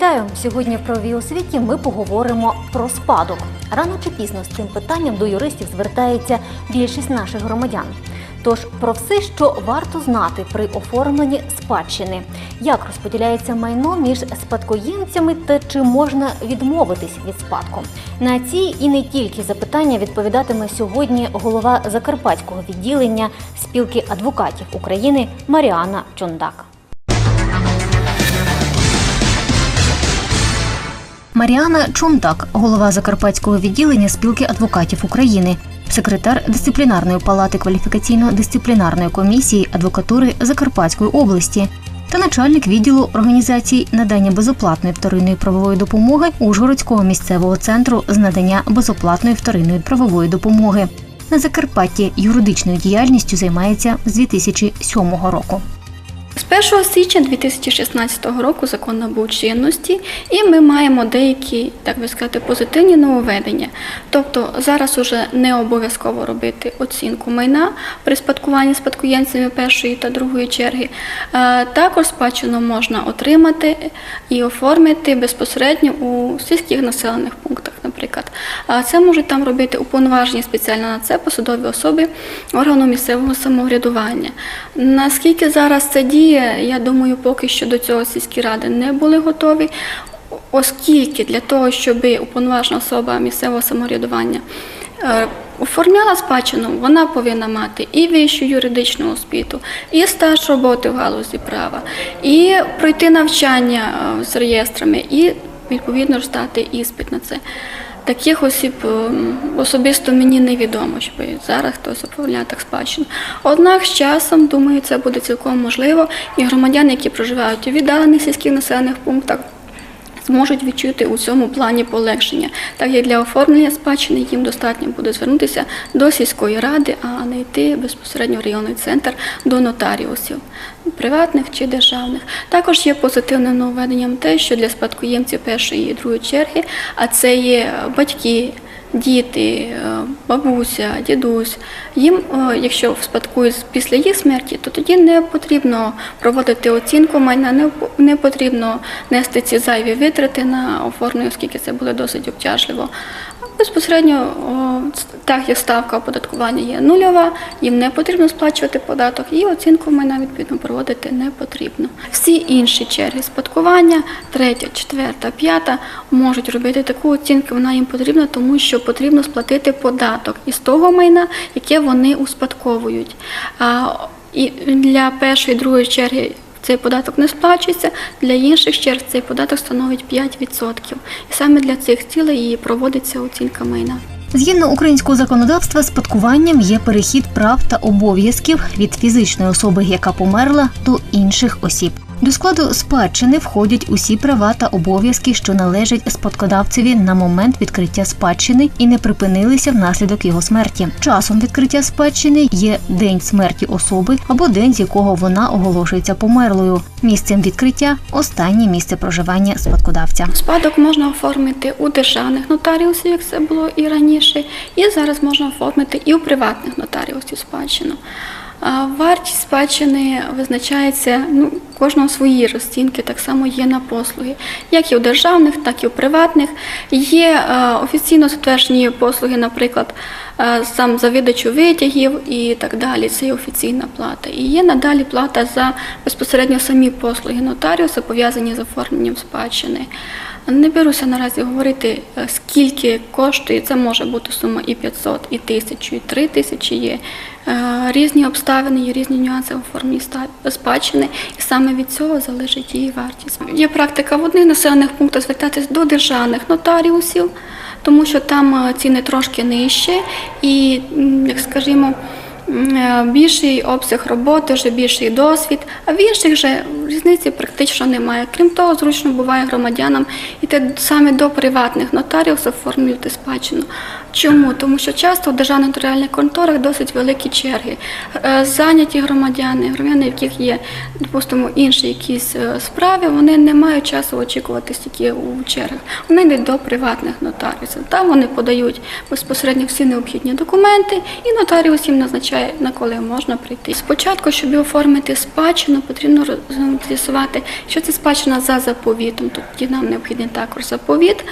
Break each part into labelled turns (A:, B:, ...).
A: Вітаю! Сьогодні в правовій освіті ми поговоримо про спадок. Рано чи пізно з цим питанням до юристів звертається більшість наших громадян. Тож про все, що варто знати при оформленні спадщини, як розподіляється майно між спадкоємцями та чи можна відмовитись від спадку. На ці і не тільки запитання відповідатиме сьогодні голова закарпатського відділення спілки адвокатів України Маріана Чондак. Маріана Чундак, голова Закарпатського відділення спілки адвокатів України, секретар дисциплінарної палати кваліфікаційно-дисциплінарної комісії адвокатури Закарпатської області та начальник відділу організацій надання безоплатної вторинної правової допомоги Ужгородського місцевого центру з надання безоплатної вторинної правової допомоги. На Закарпатті юридичною діяльністю займається з 2007 року.
B: З 1 січня 2016 року закон набув чинності, і ми маємо деякі, так би сказати, позитивні нововведення. Тобто зараз уже не обов'язково робити оцінку майна при спадкуванні спадкоємцями першої та другої черги. Е, Також спадщину можна отримати і оформити безпосередньо у сільських населених пунктах, наприклад. Це можуть там робити уповноважені спеціально на це посадові особи органу місцевого самоврядування. Наскільки зараз це діє, я думаю, поки що до цього сільські ради не були готові, оскільки для того, щоб уповноважена особа місцевого самоврядування е, оформляла спадщину, вона повинна мати і вищу юридичну освіту, і стаж роботи в галузі права, і пройти навчання е, з реєстрами, і відповідно стати іспит на це. Таких осіб ем, особисто мені невідомо, щоб зараз хтось оформляє так спадщину. Однак з часом, думаю, це буде цілком можливо, і громадяни, які проживають у віддалених сільських населених пунктах, зможуть відчути у цьому плані полегшення. Так як для оформлення спадщини їм достатньо буде звернутися до сільської ради, а не йти безпосередньо в районний центр до нотаріусів, приватних чи державних. Також є позитивним нововведенням те, що для спадкоємців першої і другої черги, а це є батьки. Діти, е, бабуся, дідусь, їм, е, якщо спадкують після їх смерті, то тоді не потрібно проводити оцінку майна, не, потрібно нести ці зайві витрати на оформлення, оскільки це буде досить обтяжливо. Безпосередньо, так як ставка оподаткування є нульова, їм не потрібно сплачувати податок, і оцінку майна відповідно проводити не потрібно. Всі інші черги спадкування, третя, четверта, п'ята, можуть робити таку оцінку, вона їм потрібна, тому що потрібно сплатити податок із того майна, яке вони успадковують. І для першої, другої черги цей податок не сплачується, для інших черг цей податок становить 5%. І саме для цих цілей і проводиться оцінка майна.
A: Згідно українського законодавства, спадкуванням є перехід прав та обов'язків від фізичної особи, яка померла, до інших осіб. До складу спадщини входять усі права та обов'язки, що належать спадкодавцеві на момент відкриття спадщини і не припинилися внаслідок його смерті. Часом відкриття спадщини є день смерті особи або день, з якого вона оголошується померлою. Місцем відкриття останнє місце проживання спадкодавця.
B: Спадок можна оформити у державних нотаріусів, як це було і раніше, і зараз можна оформити і у приватних нотаріусів спадщину. Вартість спадщини визначається ну, кожного свої розцінки, так само є на послуги, як і у державних, так і у приватних. Є е, офіційно затверджені послуги, наприклад, е, сам за видачу витягів і так далі. Це є офіційна плата. І є надалі плата за безпосередньо самі послуги нотаріуса, пов'язані з оформленням спадщини. Не беруся наразі говорити, е, скільки коштує. Це може бути сума і 500, і 1000, і 3000 є. Е, Різні обставини, є різні нюанси оформленні ста- спадщини, і саме від цього залежить її вартість. Є практика в одних населених пунктах звертатись до державних нотаріусів, тому що там е, ціни трошки нижчі, і, як скажімо, більший обсяг роботи, вже більший досвід, а в інших же різниці практично немає. Крім того, зручно буває громадянам іти саме до приватних нотаріусів оформлювати спадщину. Чому? Тому що часто в державних нотаріальних конторах досить великі черги. Е, Зайняті громадяни, громадяни, в яких є, допустимо, інші якісь е, справи, вони не мають часу очікувати стільки у чергах. Вони йдуть до приватних нотаріусів. Там вони подають безпосередньо всі необхідні документи, і нотаріус їм назначає, на коли можна прийти. Спочатку, щоб оформити спадщину, потрібно роз- з'ясувати, що це спадщина за заповітом, тоді нам необхідний також заповіт.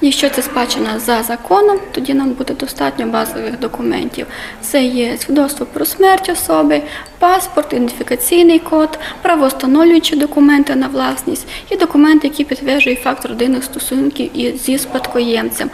B: Якщо це спадщина за законом, тоді нам буде достатньо базових документів. Це є свідоцтво про смерть особи, паспорт, ідентифікаційний код, правоустановлюючі документи на власність і документи, які підтверджують факт родинних стосунків і зі спадкоємцем.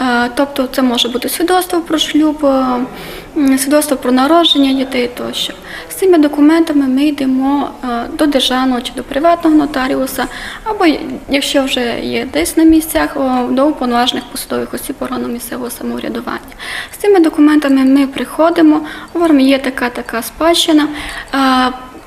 B: Е, Тобто це може бути свідоцтво про шлюб, е, свідоцтво про народження дітей тощо. З цими документами ми йдемо е, до державного чи до приватного нотаріуса, або якщо вже є десь на місцях, до уповноважених посадових осіб органу місцевого самоврядування. З цими документами ми приходимо, говоримо, є така така спадщина.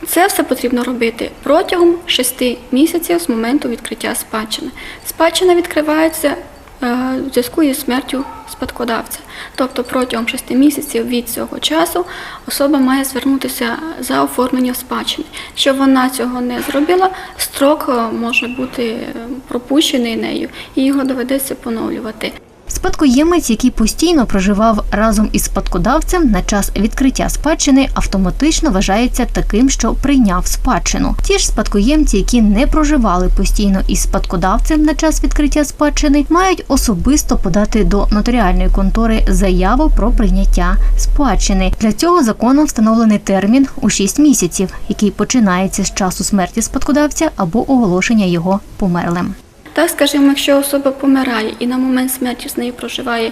B: Це все потрібно робити протягом 6 місяців з моменту відкриття спадщини. Спадщина відкривається в зв'язку із смертю спадкодавця. Тобто протягом 6 місяців від цього часу особа має звернутися за оформлення спадщини. Якщо вона цього не зробила, строк е, може бути е, пропущений нею і його доведеться поновлювати.
A: Спадкоємець, який постійно проживав разом із спадкодавцем на час відкриття спадщини, автоматично вважається таким, що прийняв спадщину. Ті ж спадкоємці, які не проживали постійно із спадкодавцем на час відкриття спадщини, мають особисто подати до нотаріальної контори заяву про прийняття спадщини. Для цього законом встановлений термін у 6 місяців, який починається з часу смерті спадкодавця або оголошення його померлим.
B: Так, скажімо, якщо особа помирає і на момент смерті з нею проживає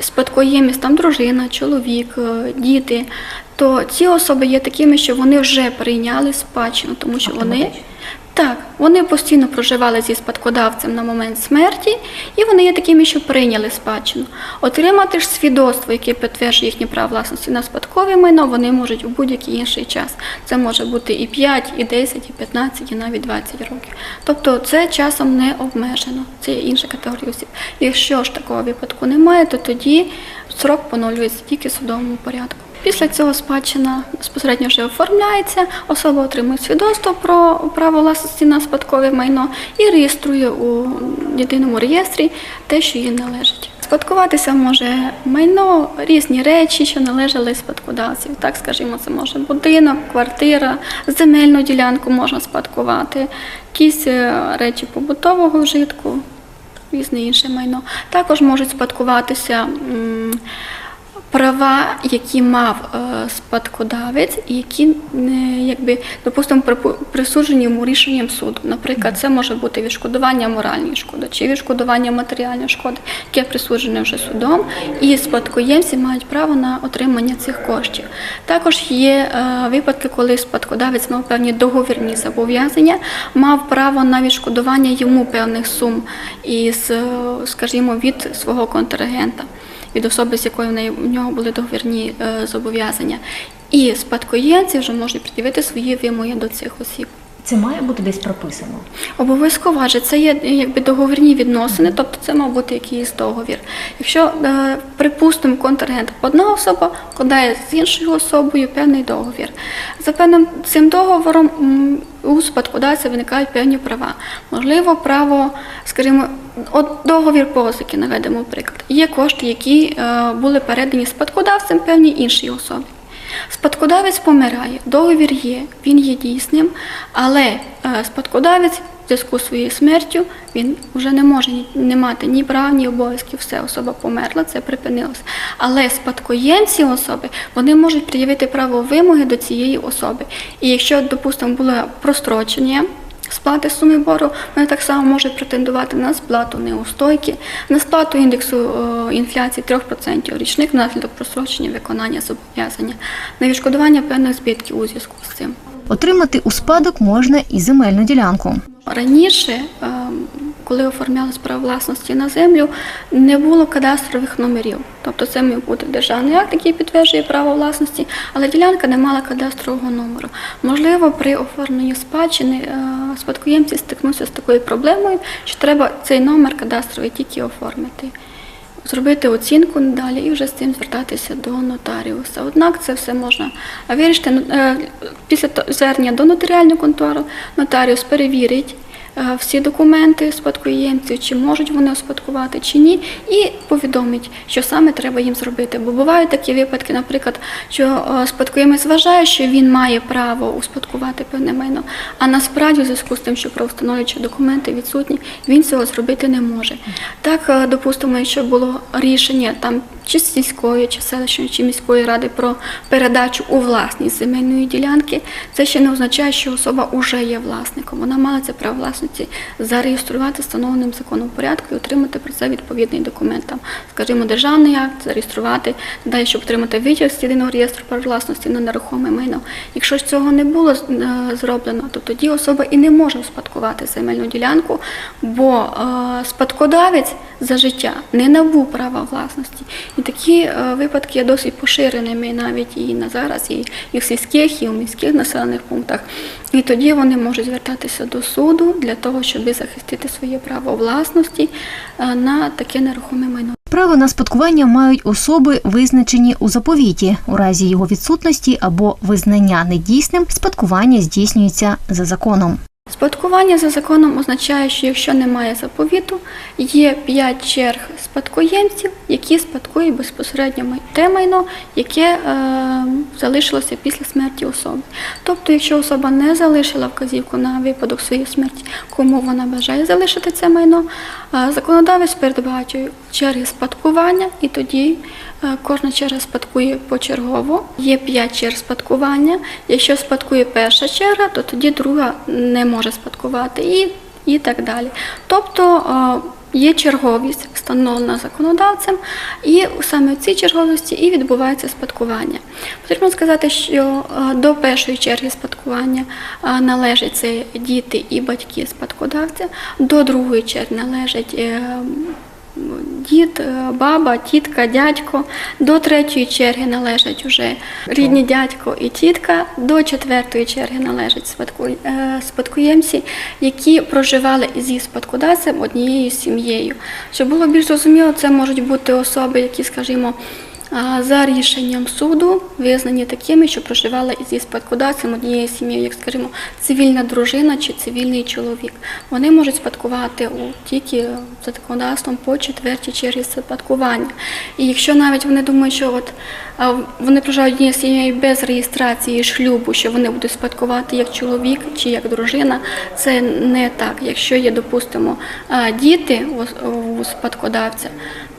B: спадкоємість, там дружина, чоловік, е, діти, то ці особи є такими, що вони вже прийняли спадщину, тому що вони так, вони постійно проживали зі спадкодавцем на момент смерті, і вони є такими, що прийняли спадщину. Отримати ж свідоцтво, яке підтверджує їхнє право власності на спадкове майно, вони можуть у будь-який інший час. Це може бути і 5, і 10, і 15, і навіть 20 років. Тобто це часом не обмежено. Це є інша категорія осіб. Якщо ж такого випадку немає, то тоді срок поновлюється тільки в судовому порядку. Після цього спадщина безпосередньо вже оформляється, особа отримує свідоцтво про право власності на спадкове майно і реєструє у єдиному реєстрі те, що їй належить. Спадкуватися може майно, різні речі, що належали спадкодавців. Так, скажімо, це може будинок, квартира, земельну ділянку можна спадкувати, якісь е, речі побутового вжитку, різне інше майно. Також можуть спадкуватися. Права, які мав е, спадкодавець, і які, якби, допустимо, присуджені йому рішенням суду. Наприклад, це може бути відшкодування моральної шкоди чи відшкодування матеріальної шкоди, яке присуджене вже судом, і спадкоємці мають право на отримання цих коштів. Також є е, випадки, коли спадкодавець мав певні договірні зобов'язання, мав право на відшкодування йому певних сум із, е, скажімо, від свого контрагента від особи, з якою в неї в нього були договірні е, зобов'язання. І спадкоємці вже можуть пред'явити свої вимоги до цих осіб.
A: Це має бути десь прописано.
B: Обов'язково адже це є е, якби договірні відносини, тобто це мав бути якийсь договір. Якщо, е, припустимо, контрагент одна особа вкладає з іншою особою певний договір. За певним цим договором у спадкодавця виникають певні права. Можливо, право, скажімо, от договір позики, наведемо приклад. Є кошти, які е, були передані спадкодавцем певній іншій особі. Спадкодавець помирає, договір є, він є дійсним, але е, спадкодавець в зв'язку з своєю смертю він вже не може не мати ні прав, ні обов'язків. Все, особа померла, це припинилося. Але спадкоємці особи вони можуть пред'явити право вимоги до цієї особи. І якщо, допустимо, було прострочення. Сплати суми бору вони так само можуть претендувати на сплату неустойки, на сплату індексу е, інфляції 3% річних внаслідок просрочення виконання зобов'язання, на відшкодування певних збитків у зв'язку з цим.
A: Отримати у спадок можна і земельну ділянку.
B: Раніше, е, коли оформлялось право власності на землю, не було кадастрових номерів. Тобто це міг бути державний акт, який підтверджує право власності, але ділянка не мала кадастрового номеру. Можливо, при оформленні спадщини е, спадкоємці стикнуться з такою проблемою, що треба цей номер кадастровий тільки оформити. Зробити оцінку надалі і вже з цим звертатися до нотаріуса. Однак це все можна вирішити е, після звернення до нотаріальної контори. Нотаріус перевірить всі документи спадкоємців, чи можуть вони успадкувати, чи ні, і повідомить, що саме треба їм зробити. Бо бувають такі випадки, наприклад, що е, спадкоємець вважає, що він має право успадкувати певне майно, а насправді, у зв'язку з тим, що правоустановлюючі документи відсутні, він цього зробити не може. Так, е, допустимо, якщо було рішення там чи сільської, чи селищної, чи міської ради про передачу у власність земельної ділянки, це ще не означає, що особа вже є власником. Вона мала це право власності зареєструвати встановленим законом порядку і отримати про це відповідний документ. Там, скажімо, державний акт, зареєструвати, далі, щоб отримати витяг з єдиного реєстру прав власності на нерухоме майно. Якщо ж цього не було е, зроблено, то тоді особа і не може успадкувати земельну ділянку, бо е, спадкодавець за життя не набув права власності. І такі е, випадки є досить поширеними навіть і на зараз, і, і в сільських, і в міських населених пунктах. І тоді вони можуть звертатися до суду для того, щоб захистити своє право власності е, на таке нерухоме майно.
A: Право на спадкування мають особи, визначені у заповіті. У разі його відсутності або визнання недійсним, спадкування здійснюється за законом.
B: Спадкування за законом означає, що якщо немає заповіту, є п'ять черг спадкоємців, які спадкують безпосередньо те майно, яке е, залишилося після смерті особи. Тобто, якщо особа не залишила вказівку на випадок своєї смерті, кому вона бажає залишити це майно, е, законодавець передбачує черги спадкування, і тоді кожна черга спадкує почергово. Є п'ять черг спадкування. Якщо спадкує перша черга, то тоді друга не може спадкувати і, і так далі. Тобто е, є черговість, встановлена законодавцем, і саме в цій черговості і відбувається спадкування. Потрібно сказати, що е, до першої черги спадкування е, належать це діти і батьки спадкодавця, до другої черги належать е, дід, е, баба, тітка, дядько. До третьої черги належать уже рідні дядько і тітка. До четвертої черги належать спадку- е, спадкоємці, які проживали зі спадкодавцем однією сім'єю. Щоб було більш зрозуміло, це можуть бути особи, які, скажімо, за рішенням суду визнані такими, що проживали зі спадкодавцем однією сім'єю, як скажімо, цивільна дружина чи цивільний чоловік. Вони можуть спадкувати у тільки за законодавством по четвертій черзі спадкування. І якщо навіть вони думають, що от вони проживають однією сім'єю без реєстрації шлюбу, що вони будуть спадкувати як чоловік чи як дружина, це не так. Якщо є, допустимо, діти у спадкодавця,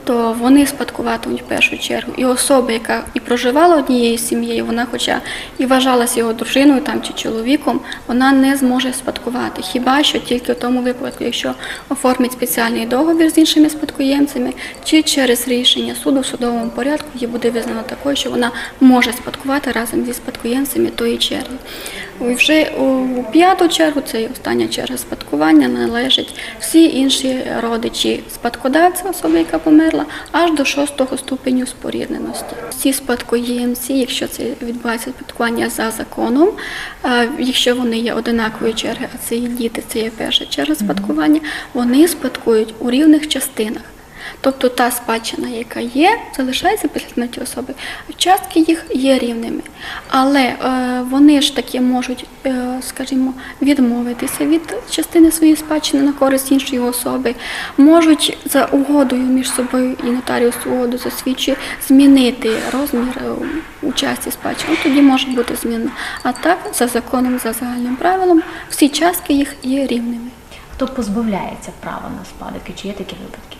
B: то вони спадкуватимуть в першу чергу. І особа, яка і проживала однією сім'єю, вона, хоча і вважалася його дружиною там чи чоловіком, вона не зможе спадкувати. Хіба що тільки в тому випадку, якщо оформить спеціальний договір з іншими спадкоємцями, чи через рішення суду в судовому порядку її буде визнано такою, що вона може спадкувати разом зі спадкоємцями тої черги. І вже у п'яту чергу, це остання черга спадкування, належать всі інші родичі спадкодавця, особи, яка померла, аж до шостого ступеню спорідненості. Всі спадкоємці, якщо це відбувається спадкування за законом, е, якщо вони є одинакової черги, а це є діти, це є перша черга спадкування, вони спадкують у рівних частинах. Тобто та спадщина, яка є, залишається після смерті особи. Частки їх є рівними. Але е, вони ж таки можуть, е, скажімо, відмовитися від частини своєї спадщини на користь іншої особи, можуть за угодою між собою і нотаріус угоду засвідчує змінити розмір е, участі спадщини. Тоді може бути зміна. А так, за законом, за загальним правилом, всі частки їх є рівними.
A: Хто позбавляється права на спадок і чи є такі випадки?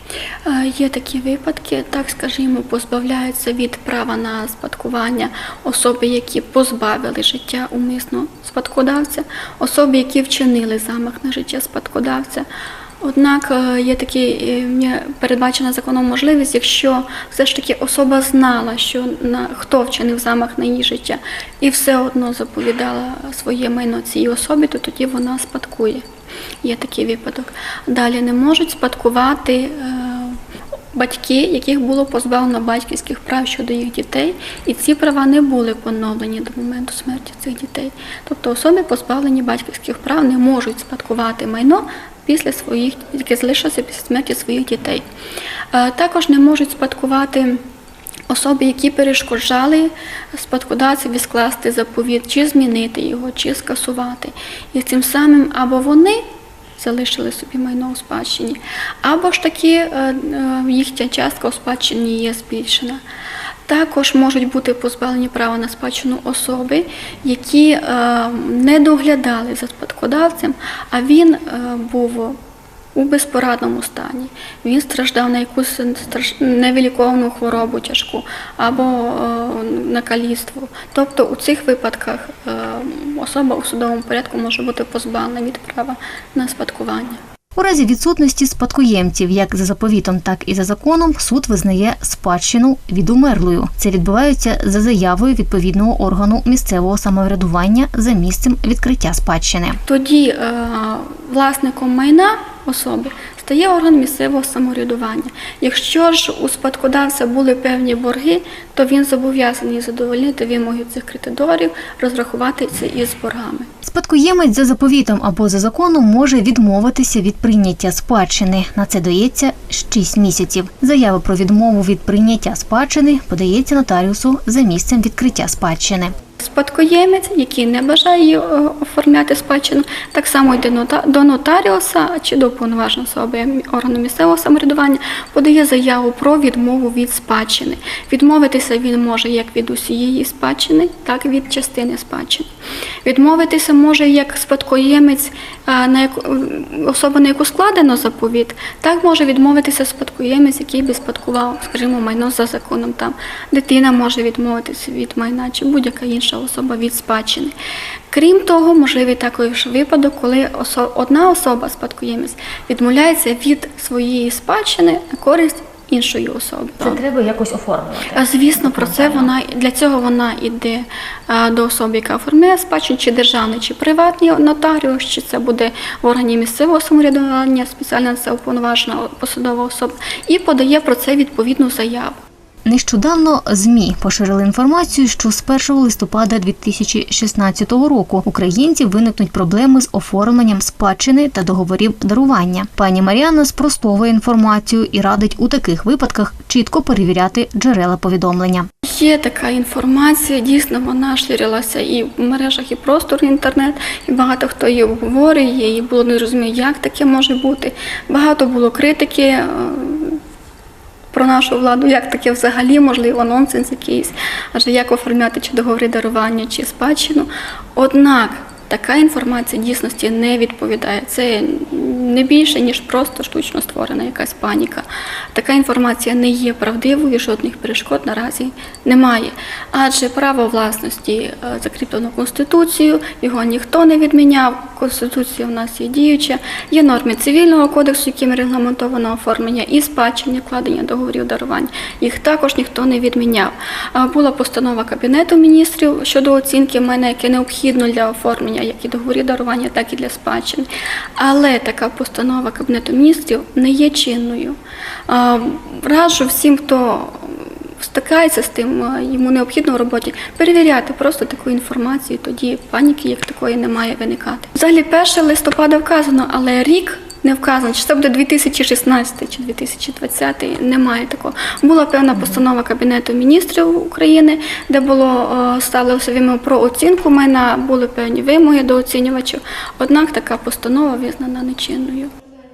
B: Е, Є такі випадки, так скажімо, позбавляються від права на спадкування особи, які позбавили життя умисно спадкодавця, особи, які вчинили замах на життя спадкодавця. Однак е, є такі е, передбачена законом можливість, якщо все ж таки особа знала, що на хто вчинив замах на її життя, і все одно заповідала своє майно цій особі, то тоді вона спадкує. Є такий випадок. Далі не можуть спадкувати е, батьки, яких було позбавлено батьківських прав щодо їх дітей, і ці права не були поновлені до моменту смерті цих дітей. Тобто особи, позбавлені батьківських прав, не можуть спадкувати майно після своїх, яке залишилося після смерті своїх дітей. Е, Також не можуть спадкувати. Особи, які перешкоджали спадкодавцеві скласти заповіт, чи змінити його, чи скасувати. І цим самим або вони залишили собі майно у спадщині, або ж таки е, е, їхня частка у спадщині є збільшена. Також можуть бути позбавлені права на спадщину особи, які е, не доглядали за спадкодавцем, а він був у безпорадному стані. Він страждав на якусь невиліковану хворобу тяжку або е, на каліцтво. Тобто у цих випадках е, особа у судовому порядку може бути позбавлена від права на спадкування.
A: У разі відсутності спадкоємців, як за заповітом, так і за законом, суд визнає спадщину відумерлою. Це відбувається за заявою відповідного органу місцевого самоврядування за місцем відкриття спадщини.
B: Тоді е, власником майна особи стає орган місцевого самоврядування. Якщо ж у спадкодавця були певні борги, то він зобов'язаний задовольнити вимоги цих кредиторів, розрахуватися із боргами.
A: Спадкоємець за заповітом або за законом може відмовитися від прийняття спадщини. На це дається 6 місяців. Заява про відмову від прийняття спадщини подається нотаріусу за місцем відкриття спадщини.
B: Спадкоємець, який не бажає е, оформляти спадщину, так само йде до нотаріуса чи до уповноваженої особи органу місцевого самоврядування, подає заяву про відмову від спадщини. Відмовитися він може як від усієї спадщини, так і від частини спадщини. Відмовитися може як спадкоємець, е, на яку, особа, на яку складено заповіт, так може відмовитися спадкоємець, який би спадкував, скажімо, майно за законом. Там дитина може відмовитися від майна чи будь-яка інша особа від спадщини. Крім того, можливий також випадок, коли одна особа, спадкоємець, відмовляється від своєї спадщини на користь іншої особи.
A: це треба якось оформлювати.
B: А, Звісно, про це вона для цього вона йде до особи, яка оформляє спадщину, чи державний, чи приватний нотаріус, чи це буде в органі місцевого самоврядування, спеціальна це уповноважена посадова особа, і подає про це відповідну заяву.
A: Нещодавно ЗМІ поширили інформацію, що з 1 листопада 2016 року українців виникнуть проблеми з оформленням спадщини та договорів дарування. Пані Маріанна спростовує інформацію і радить у таких випадках чітко перевіряти джерела повідомлення.
B: Є така інформація, дійсно вона ширилася і в мережах, і простор інтернет, і багато хто її обговорює, і було не розуміє, як таке може бути. Багато було критики. Про нашу владу, як таке взагалі можливо, нонсенс якийсь, адже як оформляти чи договори дарування, чи спадщину. Однак така інформація дійсності не відповідає. Це не більше, ніж просто штучно створена якась паніка. Така інформація не є правдивою, жодних перешкод наразі немає. Адже право власності е, закріплено Конституцією, його ніхто не відміняв. Конституція у нас є діюча, є норми цивільного кодексу, якими регламентовано оформлення і спадщини, вкладення договорів дарування. Їх також ніхто не відміняв. Була постанова Кабінету міністрів щодо оцінки майна, яке необхідно для оформлення як і договорів дарування, так і для спадщини. Але така постанова Кабінету міністрів не є чинною. Раджу всім, хто стикається з тим, йому необхідно в роботі перевіряти просто таку інформацію, тоді паніки як такої не має виникати. Взагалі 1 листопада вказано, але рік не вказано, чи це буде 2016 чи 2020, немає такого. Була певна постанова Кабінету міністрів України, де було е, ставилося вимоги про оцінку майна, були певні вимоги до оцінювачів. Однак така постанова визнана нечинною.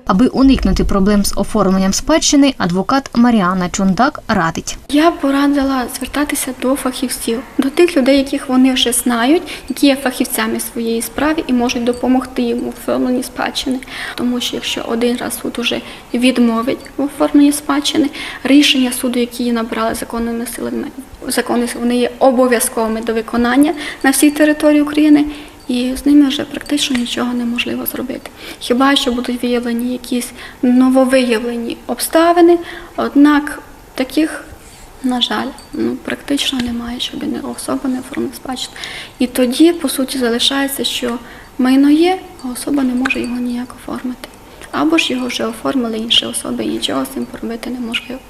A: Аби уникнути проблем з оформленням спадщини, адвокат Маріана Чундак радить.
B: Я порадила звертатися до фахівців, до тих людей, яких вони вже знають, які є фахівцями своєї справи і можуть допомогти їм у оформленні спадщини. Тому що якщо один раз суд уже відмовить в оформленні спадщини, рішення суду, які набрали законними силами, закони вони є обов'язковими до виконання на всій території України. І з ними вже практично нічого неможливо зробити. Хіба що будуть виявлені якісь нововиявлені обставини, однак таких, на жаль, ну, практично немає, щоб не особа не оформила спадщину. І тоді, по суті, залишається, що майно є, а особа не може його ніяк оформити. Або ж його вже оформили інші особи, і нічого з цим поробити неможливо.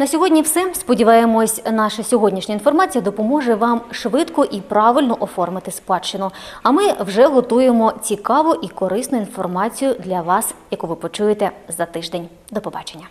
A: На сьогодні все. Сподіваємось, наша сьогоднішня інформація допоможе вам швидко і правильно оформити спадщину. А ми вже готуємо цікаву і корисну інформацію для вас, яку ви почуєте за тиждень. До побачення.